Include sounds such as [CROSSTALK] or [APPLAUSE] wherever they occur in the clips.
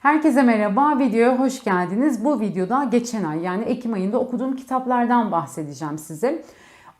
Herkese merhaba, videoya hoş geldiniz. Bu videoda geçen ay yani Ekim ayında okuduğum kitaplardan bahsedeceğim size.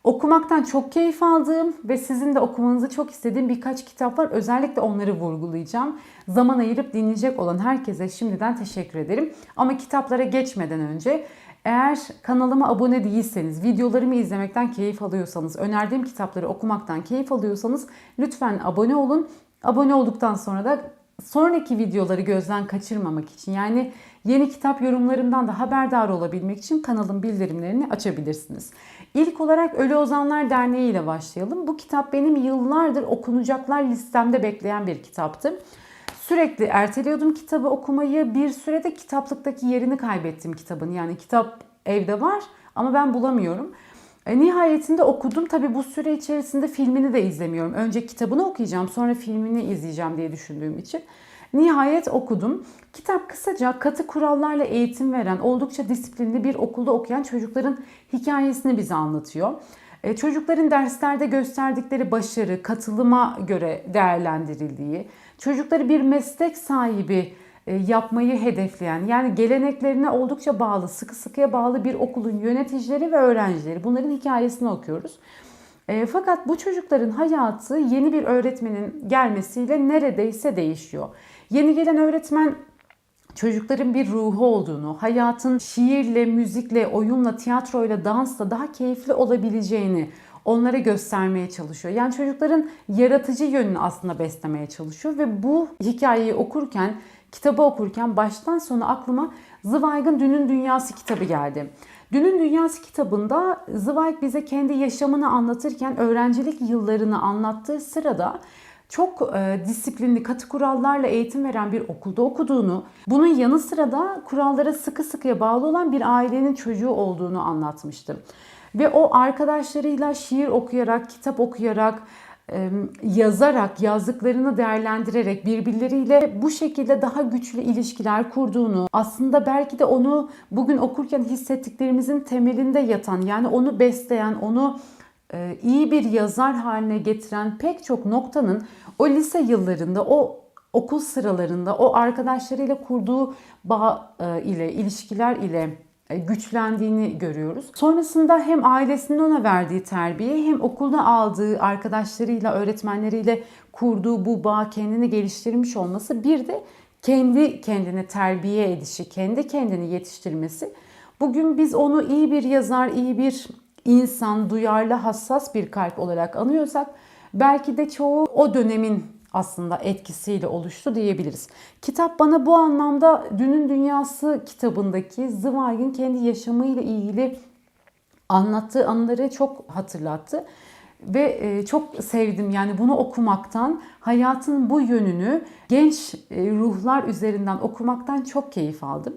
Okumaktan çok keyif aldığım ve sizin de okumanızı çok istediğim birkaç kitap var. Özellikle onları vurgulayacağım. Zaman ayırıp dinleyecek olan herkese şimdiden teşekkür ederim. Ama kitaplara geçmeden önce eğer kanalıma abone değilseniz, videolarımı izlemekten keyif alıyorsanız, önerdiğim kitapları okumaktan keyif alıyorsanız lütfen abone olun. Abone olduktan sonra da sonraki videoları gözden kaçırmamak için yani yeni kitap yorumlarımdan da haberdar olabilmek için kanalın bildirimlerini açabilirsiniz. İlk olarak Ölü Ozanlar Derneği ile başlayalım. Bu kitap benim yıllardır okunacaklar listemde bekleyen bir kitaptı. Sürekli erteliyordum kitabı okumayı. Bir sürede kitaplıktaki yerini kaybettim kitabın. Yani kitap evde var ama ben bulamıyorum. E, nihayetinde okudum. Tabi bu süre içerisinde filmini de izlemiyorum. Önce kitabını okuyacağım sonra filmini izleyeceğim diye düşündüğüm için. Nihayet okudum. Kitap kısaca katı kurallarla eğitim veren, oldukça disiplinli bir okulda okuyan çocukların hikayesini bize anlatıyor. E, çocukların derslerde gösterdikleri başarı, katılıma göre değerlendirildiği, çocukları bir meslek sahibi yapmayı hedefleyen yani geleneklerine oldukça bağlı, sıkı sıkıya bağlı bir okulun yöneticileri ve öğrencileri bunların hikayesini okuyoruz. E, fakat bu çocukların hayatı yeni bir öğretmenin gelmesiyle neredeyse değişiyor. Yeni gelen öğretmen çocukların bir ruhu olduğunu, hayatın şiirle, müzikle, oyunla, tiyatroyla, dansla daha keyifli olabileceğini onlara göstermeye çalışıyor. Yani çocukların yaratıcı yönünü aslında beslemeye çalışıyor ve bu hikayeyi okurken, kitabı okurken baştan sona aklıma Zweig'ın Dünün Dünyası kitabı geldi. Dünün Dünyası kitabında Zweig bize kendi yaşamını anlatırken öğrencilik yıllarını anlattığı sırada çok e, disiplinli, katı kurallarla eğitim veren bir okulda okuduğunu, bunun yanı sıra da kurallara sıkı sıkıya bağlı olan bir ailenin çocuğu olduğunu anlatmıştı. Ve o arkadaşlarıyla şiir okuyarak, kitap okuyarak, yazarak, yazdıklarını değerlendirerek birbirleriyle bu şekilde daha güçlü ilişkiler kurduğunu, aslında belki de onu bugün okurken hissettiklerimizin temelinde yatan, yani onu besleyen, onu e, iyi bir yazar haline getiren pek çok noktanın o lise yıllarında, o okul sıralarında, o arkadaşlarıyla kurduğu bağ e, ile, ilişkiler ile güçlendiğini görüyoruz. Sonrasında hem ailesinin ona verdiği terbiye hem okulda aldığı arkadaşlarıyla, öğretmenleriyle kurduğu bu bağ kendini geliştirmiş olması bir de kendi kendini terbiye edişi, kendi kendini yetiştirmesi. Bugün biz onu iyi bir yazar, iyi bir insan, duyarlı, hassas bir kalp olarak anıyorsak belki de çoğu o dönemin aslında etkisiyle oluştu diyebiliriz. Kitap bana bu anlamda Dünün Dünyası kitabındaki Zweig'in kendi yaşamıyla ilgili anlattığı anıları çok hatırlattı. Ve e, çok sevdim yani bunu okumaktan, hayatın bu yönünü genç e, ruhlar üzerinden okumaktan çok keyif aldım.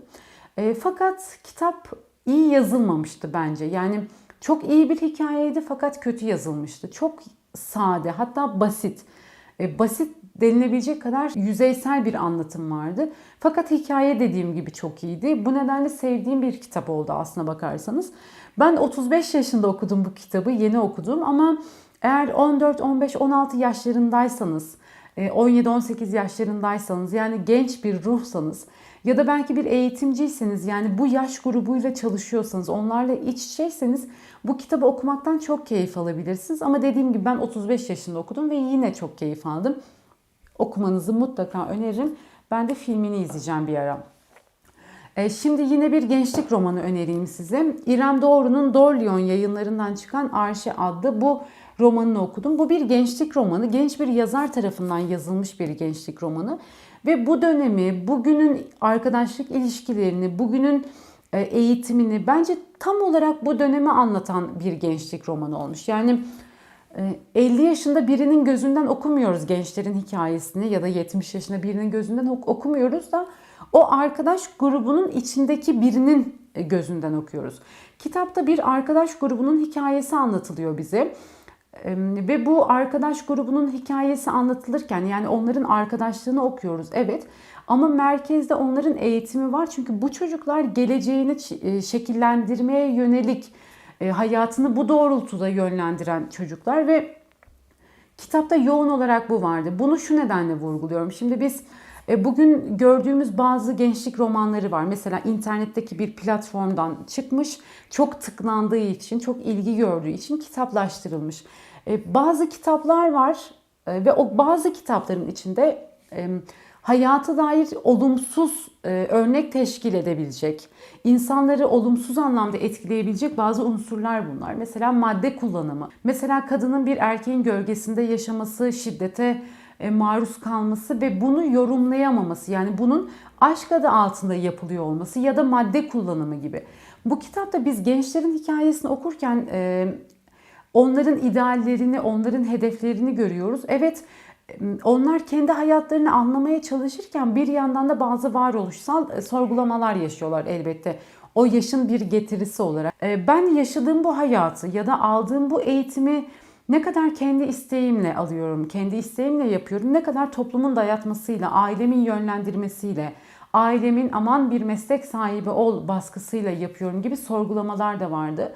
E, fakat kitap iyi yazılmamıştı bence. Yani çok iyi bir hikayeydi fakat kötü yazılmıştı. Çok sade hatta basit. E, basit denilebilecek kadar yüzeysel bir anlatım vardı. Fakat hikaye dediğim gibi çok iyiydi. Bu nedenle sevdiğim bir kitap oldu aslına bakarsanız. Ben 35 yaşında okudum bu kitabı, yeni okudum ama eğer 14, 15, 16 yaşlarındaysanız, 17-18 e, yaşlarındaysanız yani genç bir ruhsanız ya da belki bir eğitimciyseniz yani bu yaş grubuyla çalışıyorsanız, onlarla iç içeyseniz bu kitabı okumaktan çok keyif alabilirsiniz. Ama dediğim gibi ben 35 yaşında okudum ve yine çok keyif aldım. Okumanızı mutlaka öneririm. Ben de filmini izleyeceğim bir ara. E, şimdi yine bir gençlik romanı önereyim size. İrem Doğru'nun Dorleon yayınlarından çıkan Arşe adlı bu romanını okudum. Bu bir gençlik romanı. Genç bir yazar tarafından yazılmış bir gençlik romanı. Ve bu dönemi, bugünün arkadaşlık ilişkilerini, bugünün e, eğitimini bence tam olarak bu dönemi anlatan bir gençlik romanı olmuş. Yani 50 e, yaşında birinin gözünden okumuyoruz gençlerin hikayesini ya da 70 yaşında birinin gözünden okumuyoruz da o arkadaş grubunun içindeki birinin e, gözünden okuyoruz. Kitapta bir arkadaş grubunun hikayesi anlatılıyor bize. Ve bu arkadaş grubunun hikayesi anlatılırken yani onların arkadaşlığını okuyoruz evet ama merkezde onların eğitimi var çünkü bu çocuklar geleceğini e, şekillendirmeye yönelik e, hayatını bu doğrultuda yönlendiren çocuklar ve kitapta yoğun olarak bu vardı. Bunu şu nedenle vurguluyorum. Şimdi biz Bugün gördüğümüz bazı gençlik romanları var. Mesela internetteki bir platformdan çıkmış, çok tıklandığı için, çok ilgi gördüğü için kitaplaştırılmış. E, Bazı kitaplar var e, ve o bazı kitapların içinde e, hayata dair olumsuz e, örnek teşkil edebilecek, insanları olumsuz anlamda etkileyebilecek bazı unsurlar bunlar. Mesela madde kullanımı, mesela kadının bir erkeğin gölgesinde yaşaması, şiddete e, maruz kalması ve bunu yorumlayamaması yani bunun aşk adı altında yapılıyor olması ya da madde kullanımı gibi. Bu kitapta biz gençlerin hikayesini okurken e, onların ideallerini, onların hedeflerini görüyoruz. Evet onlar kendi hayatlarını anlamaya çalışırken bir yandan da bazı varoluşsal e, sorgulamalar yaşıyorlar elbette. O yaşın bir getirisi olarak. E, Ben yaşadığım bu hayatı ya da aldığım bu eğitimi ne kadar kendi isteğimle alıyorum, kendi isteğimle yapıyorum, ne kadar toplumun dayatmasıyla, ailemin yönlendirmesiyle, ailemin aman bir meslek sahibi ol baskısıyla yapıyorum gibi sorgulamalar da vardı.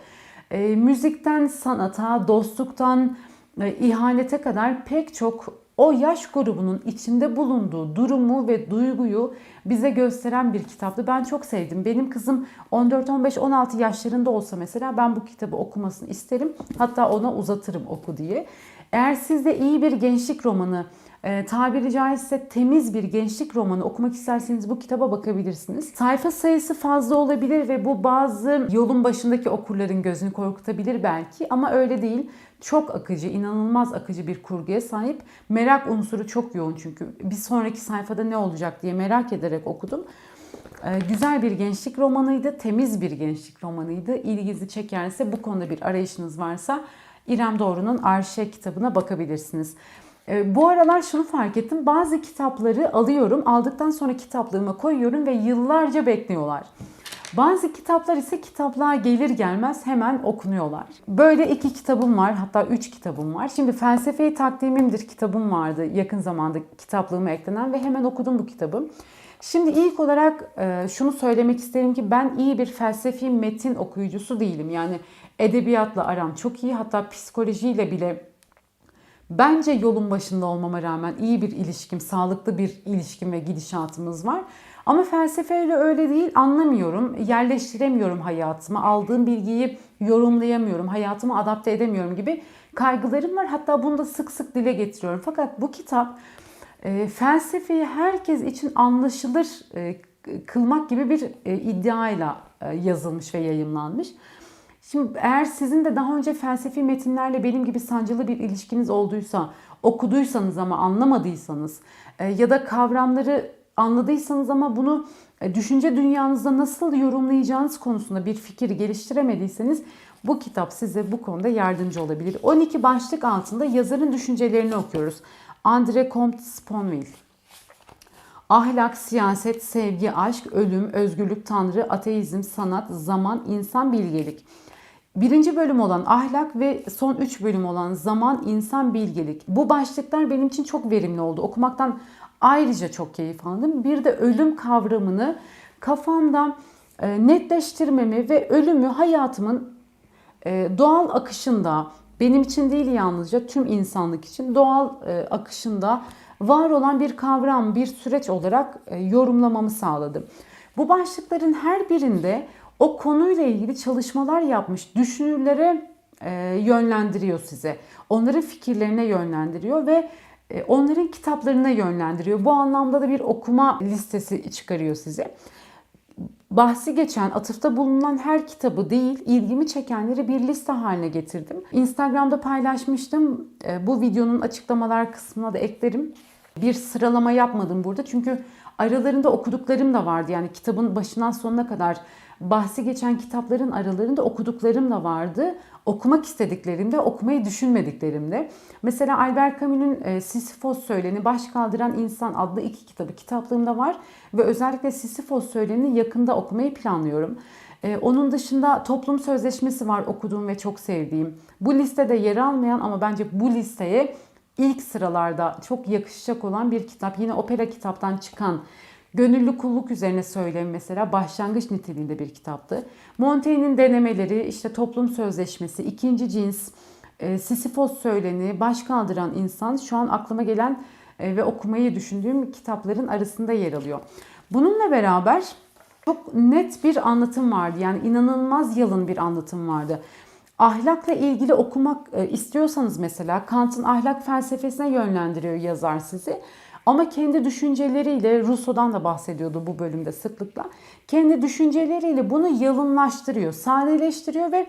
E, müzikten sanata, dostluktan e, ihanete kadar pek çok o yaş grubunun içinde bulunduğu durumu ve duyguyu bize gösteren bir kitaptı. Ben çok sevdim. Benim kızım 14, 15, 16 yaşlarında olsa mesela ben bu kitabı okumasını isterim. Hatta ona uzatırım oku diye. Eğer siz de iyi bir gençlik romanı, e, tabiri caizse temiz bir gençlik romanı okumak isterseniz bu kitaba bakabilirsiniz. Sayfa sayısı fazla olabilir ve bu bazı yolun başındaki okurların gözünü korkutabilir belki ama öyle değil. Çok akıcı, inanılmaz akıcı bir kurguya sahip. Merak unsuru çok yoğun çünkü. Bir sonraki sayfada ne olacak diye merak ederek okudum. Ee, güzel bir gençlik romanıydı, temiz bir gençlik romanıydı. İlginizi çekerse bu konuda bir arayışınız varsa İrem Doğru'nun Arşe kitabına bakabilirsiniz. Ee, Bu aralar şunu fark ettim. Bazı kitapları alıyorum, aldıktan sonra kitaplığıma koyuyorum ve yıllarca bekliyorlar. Bazı kitaplar ise kitaplığa gelir gelmez hemen okunuyorlar. Böyle iki kitabım var hatta üç kitabım var. Şimdi Felsefeyi Takdimimdir kitabım vardı yakın zamanda kitaplığıma eklenen ve hemen okudum bu kitabı. Şimdi ilk olarak e, şunu söylemek isterim ki ben iyi bir felsefi metin okuyucusu değilim. Yani edebiyatla aram çok iyi hatta psikolojiyle bile Bence yolun başında olmama rağmen iyi bir ilişkim, sağlıklı bir ilişkim ve gidişatımız var. Ama felsefeyle öyle değil, anlamıyorum, yerleştiremiyorum hayatıma, aldığım bilgiyi yorumlayamıyorum, hayatıma adapte edemiyorum gibi kaygılarım var. Hatta bunu da sık sık dile getiriyorum. Fakat bu kitap e, felsefeyi herkes için anlaşılır e, kılmak gibi bir e, iddiayla e, yazılmış ve yayımlanmış. Şimdi eğer sizin de daha önce felsefi metinlerle benim gibi sancılı bir ilişkiniz olduysa, okuduysanız ama anlamadıysanız e, ya da kavramları anladıysanız ama bunu e, düşünce dünyanızda nasıl yorumlayacağınız konusunda bir fikir geliştiremediyseniz bu kitap size bu konuda yardımcı olabilir. 12 başlık altında yazarın düşüncelerini okuyoruz. André Comte Sponville. Ahlak, siyaset, sevgi, aşk, ölüm, özgürlük, tanrı, ateizm, sanat, zaman, insan, bilgelik. Birinci bölüm olan ahlak ve son üç bölüm olan zaman, insan, bilgelik. Bu başlıklar benim için çok verimli oldu. Okumaktan ayrıca çok keyif aldım. Bir de ölüm kavramını kafamda e, netleştirmemi ve ölümü hayatımın e, doğal akışında, benim için değil yalnızca tüm insanlık için doğal e, akışında var olan bir kavram, bir süreç olarak yorumlamamı sağladı. Bu başlıkların her birinde o konuyla ilgili çalışmalar yapmış düşünürlere yönlendiriyor size. Onların fikirlerine yönlendiriyor ve onların kitaplarına yönlendiriyor. Bu anlamda da bir okuma listesi çıkarıyor size. Bahsi geçen, atıfta bulunan her kitabı değil, ilgimi çekenleri bir liste haline getirdim. Instagram'da paylaşmıştım. Bu videonun açıklamalar kısmına da eklerim. Bir sıralama yapmadım burada çünkü aralarında okuduklarım da vardı. Yani kitabın başından sonuna kadar bahsi geçen kitapların aralarında okuduklarım da vardı. Okumak istediklerim de, okumayı düşünmediklerim de. Mesela Albert Camus'un e, Sisyphos Söyleni, Baş Kaldıran İnsan adlı iki kitabı kitaplığımda var. Ve özellikle Sisyphos Söyleni yakında okumayı planlıyorum. E, onun dışında Toplum Sözleşmesi var okuduğum ve çok sevdiğim. Bu listede yer almayan ama bence bu listeye ilk sıralarda çok yakışacak olan bir kitap. Yine opera kitaptan çıkan Gönüllü kulluk üzerine söylem mesela başlangıç niteliğinde bir kitaptı. Montaigne'in denemeleri, işte toplum sözleşmesi, ikinci cins, e, Sisyphos söyleni, baş kaldıran insan şu an aklıma gelen e, ve okumayı düşündüğüm kitapların arasında yer alıyor. Bununla beraber çok net bir anlatım vardı. Yani inanılmaz yalın bir anlatım vardı. Ahlakla ilgili okumak e, istiyorsanız mesela Kant'ın ahlak felsefesine yönlendiriyor yazar sizi. Ama kendi düşünceleriyle Rousseau'dan da bahsediyordu bu bölümde sıklıkla. Kendi düşünceleriyle bunu yalınlaştırıyor, sadeleştiriyor ve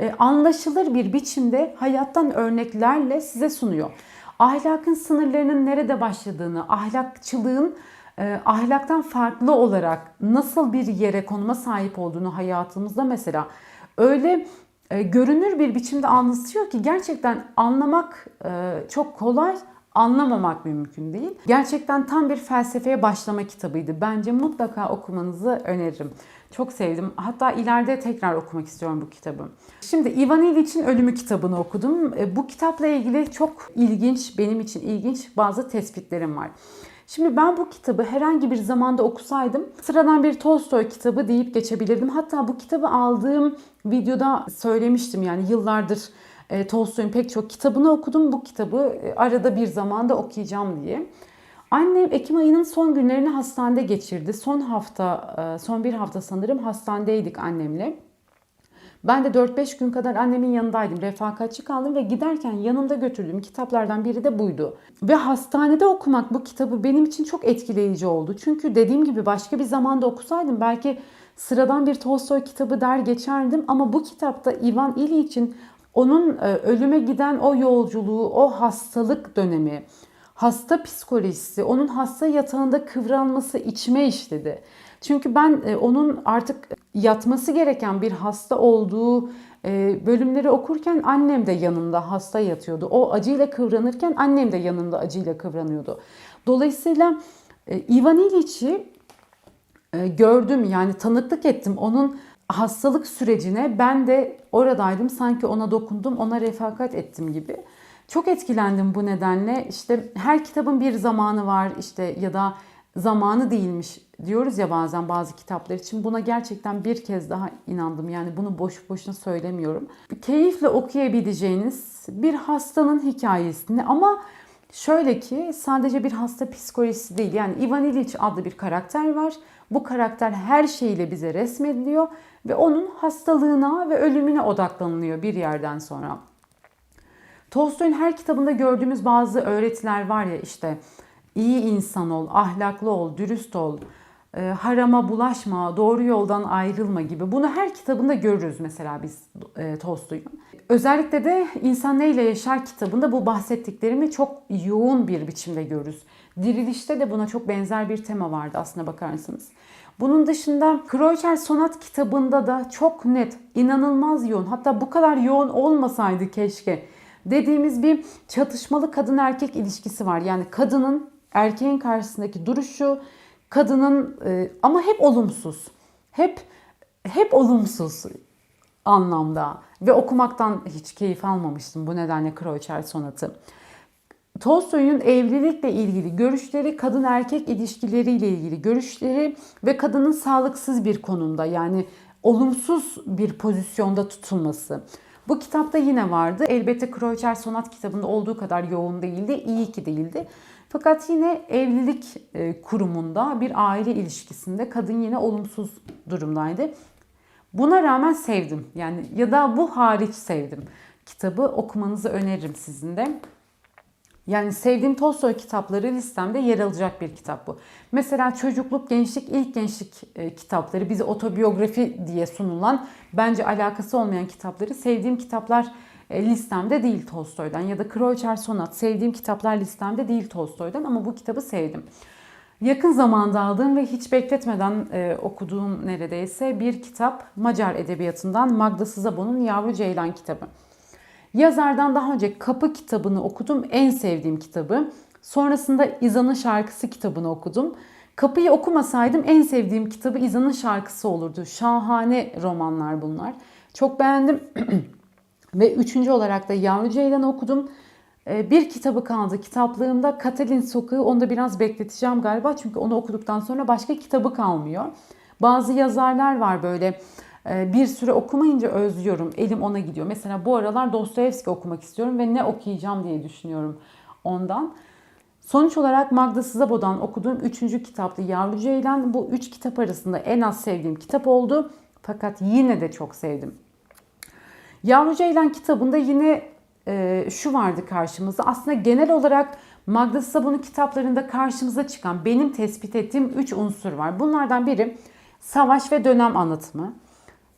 e, anlaşılır bir biçimde hayattan örneklerle size sunuyor. Ahlakın sınırlarının nerede başladığını, ahlakçılığın e, ahlaktan farklı olarak nasıl bir yere konuma sahip olduğunu hayatımızda mesela öyle e, görünür bir biçimde anlatıyor ki gerçekten anlamak e, çok kolay anlamamak mümkün değil. Gerçekten tam bir felsefeye başlama kitabıydı. Bence mutlaka okumanızı öneririm. Çok sevdim. Hatta ileride tekrar okumak istiyorum bu kitabı. Şimdi Ivan İliç'in Ölümü kitabını okudum. E, Bu kitapla ilgili çok ilginç, benim için ilginç bazı tespitlerim var. Şimdi ben bu kitabı herhangi bir zamanda okusaydım sıradan bir Tolstoy kitabı deyip geçebilirdim. Hatta bu kitabı aldığım videoda söylemiştim yani yıllardır e, Tolstoy'un pek çok kitabını okudum. Bu kitabı e, arada bir zamanda okuyacağım diye. Annem Ekim ayının son günlerini hastanede geçirdi. Son hafta, e, son bir hafta sanırım hastanedeydik annemle. Ben de 4-5 gün kadar annemin yanındaydım. Refakatçi kaldım ve giderken yanımda götürdüğüm kitaplardan biri de buydu. Ve hastanede okumak bu kitabı benim için çok etkileyici oldu. Çünkü dediğim gibi başka bir zamanda okusaydım belki sıradan bir Tolstoy kitabı der geçerdim. Ama bu kitapta Ivan İliç'in onun e, ölüme giden o yolculuğu, o hastalık dönemi, hasta psikolojisi, onun hasta yatağında kıvranması içime işledi. Çünkü ben e, onun artık yatması gereken bir hasta olduğu e, bölümleri okurken annem de yanımda hasta yatıyordu. O acıyla kıvranırken annem de yanında acıyla kıvranıyordu. Dolayısıyla Ivan İliç'i gördüm yani tanıklık ettim. Onun hastalık sürecine ben de oradaydım. Sanki ona dokundum, ona refakat ettim gibi. Çok etkilendim bu nedenle. İşte her kitabın bir zamanı var işte ya da zamanı değilmiş diyoruz ya bazen bazı kitaplar için. Buna gerçekten bir kez daha inandım. Yani bunu boş boşuna söylemiyorum. Keyifle okuyabileceğiniz bir hastanın hikayesini ama şöyle ki sadece bir hasta psikolojisi değil. Yani Ivan İliç adlı bir karakter var. Bu karakter her şeyiyle bize resmediliyor ve onun hastalığına ve ölümüne odaklanılıyor bir yerden sonra. Tolstoy'un her kitabında gördüğümüz bazı öğretiler var ya işte iyi insan ol, ahlaklı ol, dürüst ol, harama bulaşma, doğru yoldan ayrılma gibi. Bunu her kitabında görürüz mesela biz e, Tolstoy'un. Özellikle de İnsan Neyle Yaşar kitabında bu bahsettiklerimi çok yoğun bir biçimde görürüz. Dirilişte de buna çok benzer bir tema vardı aslına bakarsanız. Bunun dışında Kreutzer Sonat kitabında da çok net, inanılmaz yoğun hatta bu kadar yoğun olmasaydı keşke dediğimiz bir çatışmalı kadın erkek ilişkisi var. Yani kadının erkeğin karşısındaki duruşu, kadının e, ama hep olumsuz. Hep hep olumsuz anlamda ve okumaktan hiç keyif almamıştım bu nedenle Kreutzer Sonat'ı. Tolstoy'un evlilikle ilgili görüşleri, kadın erkek ilişkileriyle ilgili görüşleri ve kadının sağlıksız bir konumda yani olumsuz bir pozisyonda tutulması. Bu kitapta yine vardı. Elbette Kreutzer Sonat kitabında olduğu kadar yoğun değildi. İyi ki değildi. Fakat yine evlilik e, kurumunda bir aile ilişkisinde kadın yine olumsuz durumdaydı. Buna rağmen sevdim. Yani ya da bu hariç sevdim. Kitabı okumanızı öneririm sizin de. Yani sevdiğim Tolstoy kitapları listemde yer alacak bir kitap bu. Mesela çocukluk, gençlik, ilk gençlik e, kitapları bize otobiyografi diye sunulan bence alakası olmayan kitapları sevdiğim kitaplar listemde değil Tolstoy'dan ya da Kreutzer Sonat sevdiğim kitaplar listemde değil Tolstoy'dan ama bu kitabı sevdim. Yakın zamanda aldığım ve hiç bekletmeden e, okuduğum neredeyse bir kitap Macar edebiyatından Magda Sızabon'un Yavru Ceylan kitabı. Yazardan daha önce Kapı kitabını okudum. En sevdiğim kitabı. Sonrasında İzan'ın şarkısı kitabını okudum. Kapıyı okumasaydım en sevdiğim kitabı İzan'ın şarkısı olurdu. Şahane romanlar bunlar. Çok beğendim. [CLEARS THROAT] Ve üçüncü olarak da Yavru Ceylan'ı okudum. Ee, bir kitabı kaldı kitaplığımda. Katalin Sokağı onu da biraz bekleteceğim galiba. Çünkü onu okuduktan sonra başka kitabı kalmıyor. Bazı yazarlar var böyle ee, bir süre okumayınca özlüyorum. Elim ona gidiyor. Mesela bu aralar Dostoyevski okumak istiyorum ve ne okuyacağım diye düşünüyorum ondan. Sonuç olarak Magda Sızabo'dan okuduğum 3. kitaptı Yavru Ceylan. Bu 3 kitap arasında en az sevdiğim kitap oldu. Fakat yine de çok sevdim. Yavru Ceylan kitabında yine e, şu vardı karşımızda. Aslında genel olarak Magda Sabun'un kitaplarında karşımıza çıkan benim tespit ettiğim 3 unsur var. Bunlardan biri savaş ve dönem anlatımı.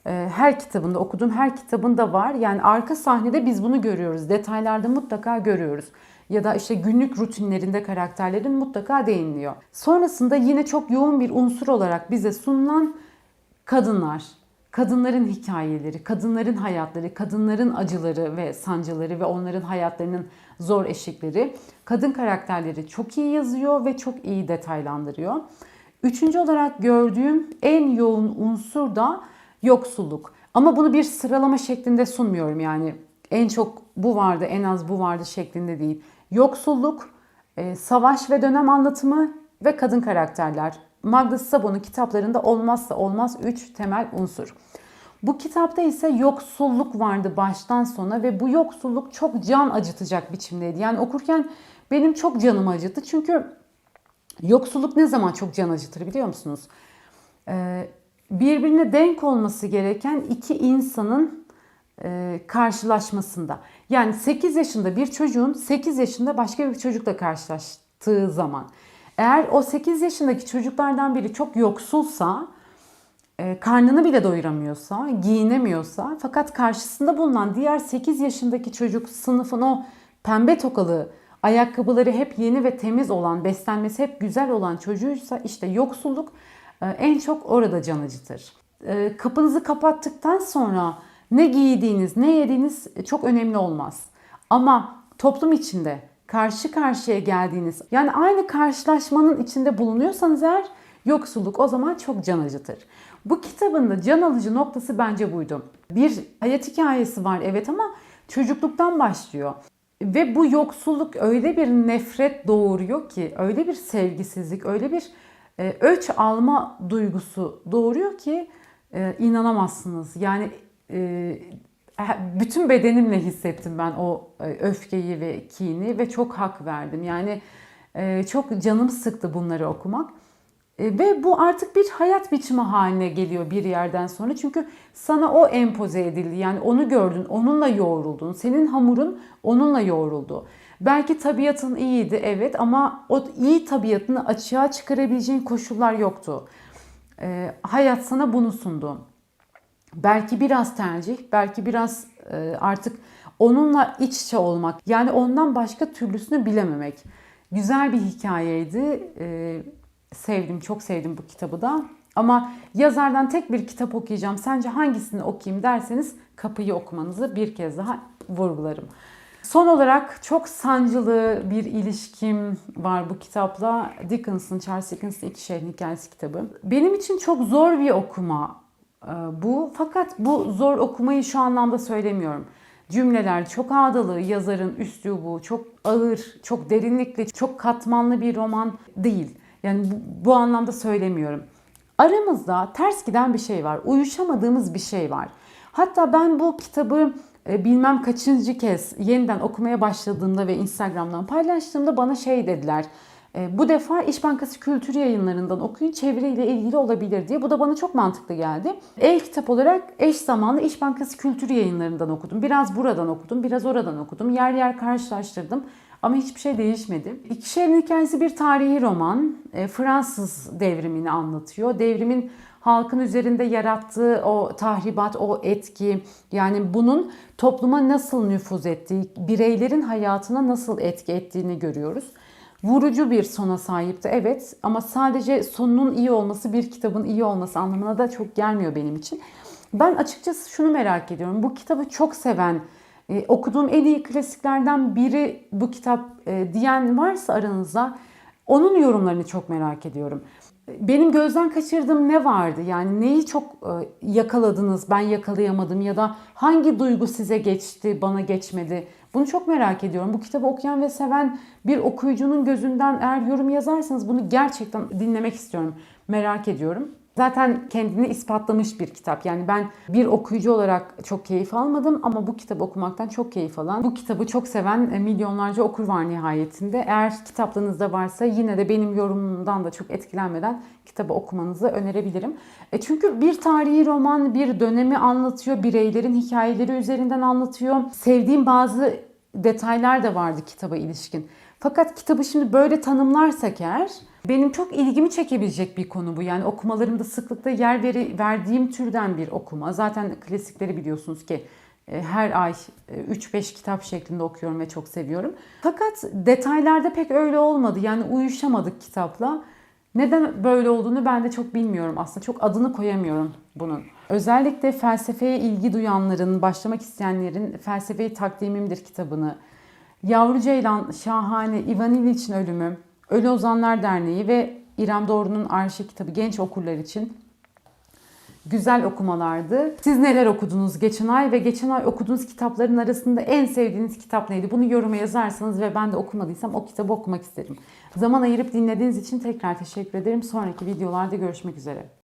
E, her kitabında okuduğum her kitabında var. Yani arka sahnede biz bunu görüyoruz. Detaylarda mutlaka görüyoruz. Ya da işte günlük rutinlerinde karakterlerin mutlaka değiniliyor. Sonrasında yine çok yoğun bir unsur olarak bize sunulan kadınlar, kadınların hikayeleri, kadınların hayatları, kadınların acıları ve sancıları ve onların hayatlarının zor eşikleri. Kadın karakterleri çok iyi yazıyor ve çok iyi detaylandırıyor. Üçüncü olarak gördüğüm en yoğun unsur da yoksulluk. Ama bunu bir sıralama şeklinde sunmuyorum yani. En çok bu vardı, en az bu vardı şeklinde değil. Yoksulluk, e, savaş ve dönem anlatımı ve kadın karakterler. Magda Szabo'nun kitaplarında olmazsa olmaz 3 temel unsur. Bu kitapta ise yoksulluk vardı baştan sona ve bu yoksulluk çok can acıtacak biçimdeydi. Yani okurken benim çok canımı acıttı. Çünkü yoksulluk ne zaman çok can acıtır biliyor musunuz? Ee, birbirine denk olması gereken iki insanın e, karşılaşmasında. Yani 8 yaşında bir çocuğun 8 yaşında başka bir çocukla karşılaştığı zaman. Eğer o 8 yaşındaki çocuklardan biri çok yoksulsa, e, karnını bile doyuramıyorsa, giyinemiyorsa fakat karşısında bulunan diğer 8 yaşındaki çocuk sınıfın o pembe tokalı, ayakkabıları hep yeni ve temiz olan, beslenmesi hep güzel olan çocuğuysa işte yoksulluk e, en çok orada can acıtır. E, kapınızı kapattıktan sonra ne giydiğiniz, ne yediğiniz çok önemli olmaz. Ama toplum içinde karşı karşıya geldiğiniz yani aynı karşılaşmanın içinde bulunuyorsanız eğer yoksulluk o zaman çok can acıtır. Bu kitabın da can alıcı noktası bence buydu. Bir hayat hikayesi var evet ama çocukluktan başlıyor. Ve bu yoksulluk öyle bir nefret doğuruyor ki, öyle bir sevgisizlik, öyle bir e, öç alma duygusu doğuruyor ki e, inanamazsınız. Yani e, bütün bedenimle hissettim ben o e, öfkeyi ve kini ve çok hak verdim. Yani e, çok canım sıktı bunları okumak. E, ve bu artık bir hayat biçimi haline geliyor bir yerden sonra. Çünkü sana o empoze edildi. Yani onu gördün, onunla yoğruldun. Senin hamurun onunla yoğruldu. Belki tabiatın iyiydi evet ama o iyi tabiatını açığa çıkarabileceğin koşullar yoktu. Hayat sana bunu sundu. Belki biraz tercih, belki biraz e, artık onunla iç içe olmak. Yani ondan başka türlüsünü bilememek. Güzel bir hikayeydi. E, sevdim, çok sevdim bu kitabı da. Ama yazardan tek bir kitap okuyacağım. Sence hangisini okuyayım derseniz kapıyı okumanızı bir kez daha vurgularım. Son olarak çok sancılı bir ilişkim var bu kitapla. Dickens'ın, Charles Dickens'ın İki Şehrin Hikayesi kitabı. Benim için çok zor bir okuma bu. Fakat bu zor okumayı şu anlamda söylemiyorum. Cümleler çok ağdalı, yazarın üslubu çok ağır, çok derinlikli, çok katmanlı bir roman değil. Yani bu, bu anlamda söylemiyorum. Aramızda ters giden bir şey var, uyuşamadığımız bir şey var. Hatta ben bu kitabı e, bilmem kaçıncı kez yeniden okumaya başladığımda ve Instagram'dan paylaştığımda bana şey dediler. E, bu defa İş Bankası Kültür Yayınları'ndan okuyun çeviriyle ilgili olabilir diye. Bu da bana çok mantıklı geldi. El kitap olarak eş zamanlı İş Bankası Kültür Yayınları'ndan okudum. Biraz buradan okudum, biraz oradan okudum. Yer yer karşılaştırdım. Ama hiçbir şey değişmedi. İki Şehrin Hikayesi bir tarihi roman. E, Fransız devrimini anlatıyor. Devrimin halkın üzerinde yarattığı o tahribat, o etki yani bunun topluma nasıl nüfuz ettiği, bireylerin hayatına nasıl etki ettiğini görüyoruz. Vurucu bir sona sahipti evet ama sadece sonunun iyi olması bir kitabın iyi olması anlamına da çok gelmiyor benim için. Ben açıkçası şunu merak ediyorum. Bu kitabı çok seven, e, okuduğum en iyi klasiklerden biri bu kitap e, diyen varsa aranızda onun yorumlarını çok merak ediyorum. Benim gözden kaçırdığım ne vardı? Yani neyi çok e, yakaladınız, ben yakalayamadım ya da hangi duygu size geçti, bana geçmedi? Bunu çok merak ediyorum. Bu kitabı okuyan ve seven bir okuyucunun gözünden eğer yorum yazarsanız bunu gerçekten dinlemek istiyorum. Merak ediyorum. Zaten kendini ispatlamış bir kitap. Yani ben bir okuyucu olarak çok keyif almadım ama bu kitabı okumaktan çok keyif alan, bu kitabı çok seven e, milyonlarca okur var nihayetinde. Eğer kitaplarınızda varsa yine de benim yorumumdan da çok etkilenmeden kitabı okumanızı önerebilirim. E çünkü bir tarihi roman bir dönemi anlatıyor, bireylerin hikayeleri üzerinden anlatıyor. Sevdiğim bazı detaylar da vardı kitaba ilişkin. Fakat kitabı şimdi böyle tanımlarsak eğer benim çok ilgimi çekebilecek bir konu bu. Yani okumalarımda sıklıkla yer veri, verdiğim türden bir okuma. Zaten klasikleri biliyorsunuz ki e, her ay e, 3-5 kitap şeklinde okuyorum ve çok seviyorum. Fakat detaylarda pek öyle olmadı. Yani uyuşamadık kitapla. Neden böyle olduğunu ben de çok bilmiyorum aslında. Çok adını koyamıyorum bunun. Özellikle felsefeye ilgi duyanların, başlamak isteyenlerin Felsefeyi Takdimimdir kitabını, Yavru Ceylan, Şahane, Ivan İliç'in Ölümü, Ölü Ozanlar Derneği ve İrem Doğru'nun Arşe kitabı genç okurlar için güzel okumalardı. Siz neler okudunuz geçen ay ve geçen ay okuduğunuz kitapların arasında en sevdiğiniz kitap neydi? Bunu yoruma yazarsanız ve ben de okumadıysam o kitabı okumak isterim. Zaman ayırıp dinlediğiniz için tekrar teşekkür ederim. Sonraki videolarda görüşmek üzere.